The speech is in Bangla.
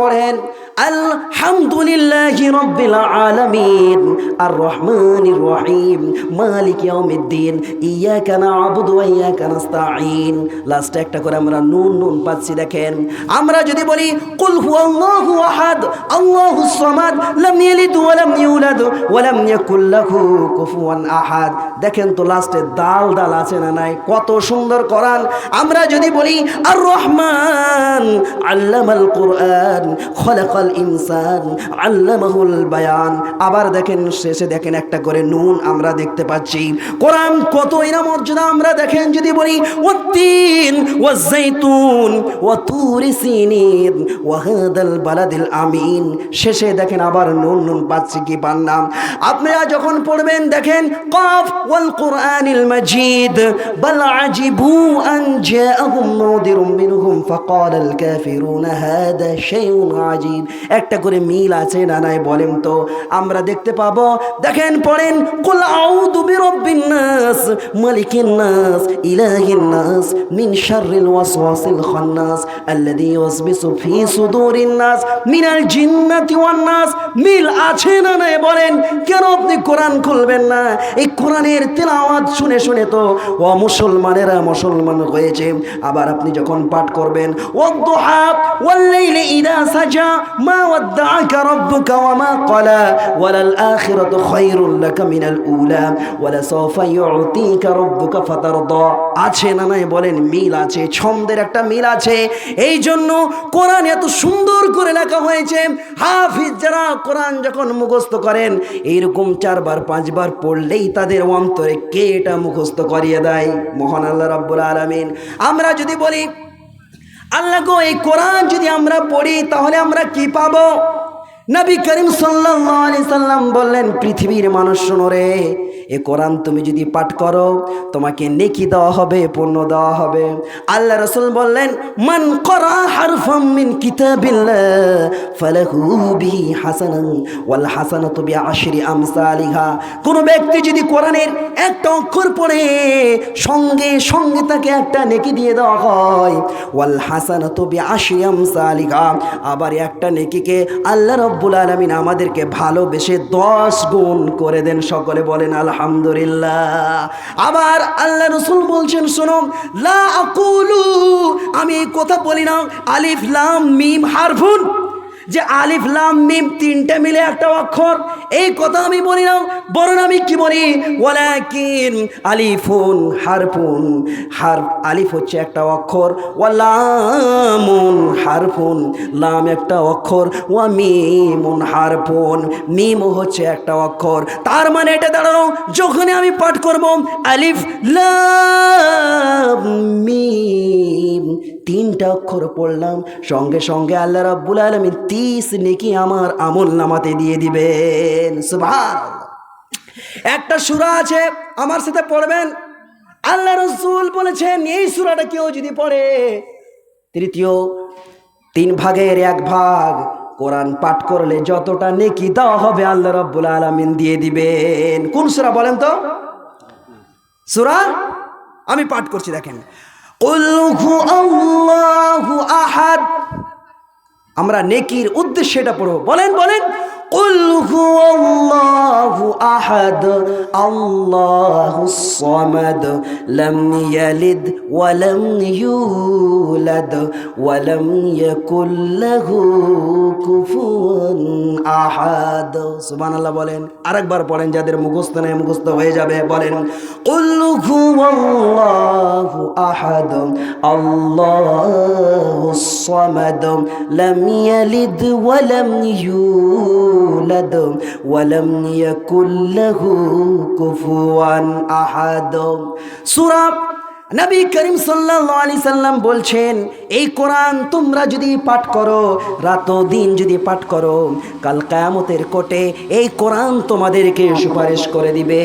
পড়েন, আলহামদুলিল্লাহি রাব্বিল আলামিন আর রহমানির রহিম মালিক ইয়াউমিদ্দিন ইয়াকা না'বুদু ওয়া ইয়াকা নাস্তাঈন। লাস্টে একটা করে আমরা নুন নুন পাচ্ছি, দেখেন। আমরা যদি বলি, কুল হুয়াল্লাহু আহাদ আল্লাহুস সামাদ, লাম ইয়ালিদ ওয়া লাম ইউলাদ, ওয়া লাম ইয়াকুল লাহু কুফুয়ান আহাদ। দেখেন তো লাস্টে দাল দাল আছে না নাই? কত সুন্দর কোরআন। আমরা যদি বলি আর রহমান আল্লামাল কোরআন আবার দেখেন, শেষে দেখেন একটা করে নুন আমরা দেখতে পাচ্ছি। কোরআন কত এরা মর্যাদা আমরা দেখেন, যদি বলি বালাদিল আমিন। শেষে দেখেন আবার নুন নুন পাচ্ছি কি পান্নাম আপনারা যখন পড়বেন, দেখেন, কফ ওয়াল কোরআনিল মাজিদ, বাল আজিবু আন জাআহুম মুদিরুম মিনহুম ফাকালাল কাফিরুনা হাদা শাইউন একটা করে মিল আছে না নাই বলেন তো। আমরা দেখতে পাবো, দেখেন, পড়েন, কুল আউযু নাস, মালিকিন নাস, ইলাহিন নাস, মিন শাররিল ওয়াসওয়াসিল খান্নাস, আল্লাযী ইউসবিসু ফি সুদুরিন নাস, মিনাল জিন্নাতি ওয়ান নাস। মিল আছে বলেন। কেন আপনি কোরআন খুলবেন না? এই কোরআনের তেলাওয়াত শুনে শুনে তো, ও মুসলমানেরা মুসলমান হয়েছে। আবার আপনি যখন পাঠ করবেন, ওয়াদ্দুহা ওয়াল্লাইলি ইদা সাজা, মা ওয়াদ্দাআকা রাব্বুকা ওয়া মা ক্বালা, ওয়ালাল আখিরাতু খায়রুল লাকা মিনাল উলা, ওয়ালা সাওফা আছে না নাই বলেন, মিল আছে, ছন্দের একটা মিল আছে। এই জন্য কোরআন এত সুন্দর করে লেখা হয়েছে। হাফিজ যারা কোরআন যখন মুখস্থ করেন, এইরকম চারবার, পাঁচবার পড়লেই তাদের অন্তরে কে এটা মুখস্থ করিয়ে দেয়। মোহন আল্লাহ রাব্বুল আলামিন। আমরা যদি বলি আল্লাহ গো এই কোরআন যদি আমরা পড়ি তাহলে আমরা কি পাবো? নবী করিম সাল্লাম বললেন, পৃথিবীর মানুষ শোনো রে, এ কোরআন তুমি যদি পাঠ করো, তোমাকে নেকি দেওয়া হবে, পণ্য দেওয়া হবে। আল্লাহ রসুল বললেন, মান করা হারফাম মিন কিতাবিল্লাহ, ফালাহু বিহি হাসানান, ওয়াল হাসানাতু বিআশরি আমসালিহা। কোন ব্যক্তি যদি কোরআনের একটা অক্ষর পড়ে, সঙ্গে সঙ্গে তাকে একটা নেকি দিয়ে দেওয়া হয়, ওয়াল হাসানাতু বিআশরি আমসালিহা। আবার একটা নেকিকে আল্লাহ রব্বুল আলমিন আমাদেরকে ভালোবেসে দশ গুণ করে দেন। সকলে বলেন, আলহামদুলিল্লাহ। আবার আল্লাহ রসুল বলছেন শোনম লা আকুলু, আমি কথা বলি না, আলিফ, লাম, মিম, হারফুন। যে আলিফ লাম মিম তিনটা মিলে একটা অক্ষর, এই কথা আমি বলি না, বরং আমি কি বলি? ওয়ালাকিন আলিফুন হারফুন, হার, আলিফ হচ্ছে একটা অক্ষর, ওয়ালামুন হারফুন, লাম একটা অক্ষর ওয়া মিমুন হারফুন, মিম হচ্ছে একটা অক্ষর। তার মানে এটা দাঁড়ানো, যখনই আমি পাঠ করব, আলিফ লাম মিম। তিনটা অক্ষর পড়লাম। সঙ্গে সঙ্গে আল্লাহ রাব্বুল আলামিন তিস নেকি আমার আমল নামাতে দিয়ে দিবেন। সুবহান একটা সুরা আছে, আমার সাথে পড়বেন? আল্লাহ রসুল বলেছেন, এই সুরাটা কেউ যদি পড়ে, তৃতীয়, তিন ভাগের এক ভাগ, কোরআন পাঠ করলে যতটা নেকি দেওয়া হবে আল্লাহ রাব্বুল আলামিন দিয়ে দিবেন। কোন সূরা বলেন তো? সুরা? আমি পাঠ করছি, দেখেন। আমরা নেকির উদ্দেশ্যে এটা পড়ব। বলেন বলেন। হু আল্লাহু আহাদ আল্লাহুস সামাদ লাম ইয়ালিদ ওয়া লাম ইউলাদ ওয়া লাম ইয়াকুল লাহু কুফুয়ান আহাদ সুবহানাল্লাহ বলেন। আরেকবার পড়েন, যাদের মুখস্থ নেই, মুখস্থ হয়ে যাবে, বলেন কুল হু আল্লাহু আহাদ আল্লাহুস সামাদ ইয়ালিদ ওয়া লাম ইউলাদ ওয়া লাম ইয়াকুল লাহু কুফুয়ান আহাদ সূরা নবী করিম আলাইহি সাল্লাম বলছেন, এই কোরআন তোমরা যদি পাঠ করো, রাত দিন যদি পাঠ করো, কাল কিয়ামতের কোটে এই কোরআন তোমাদেরকে সুপারিশ করে দিবে।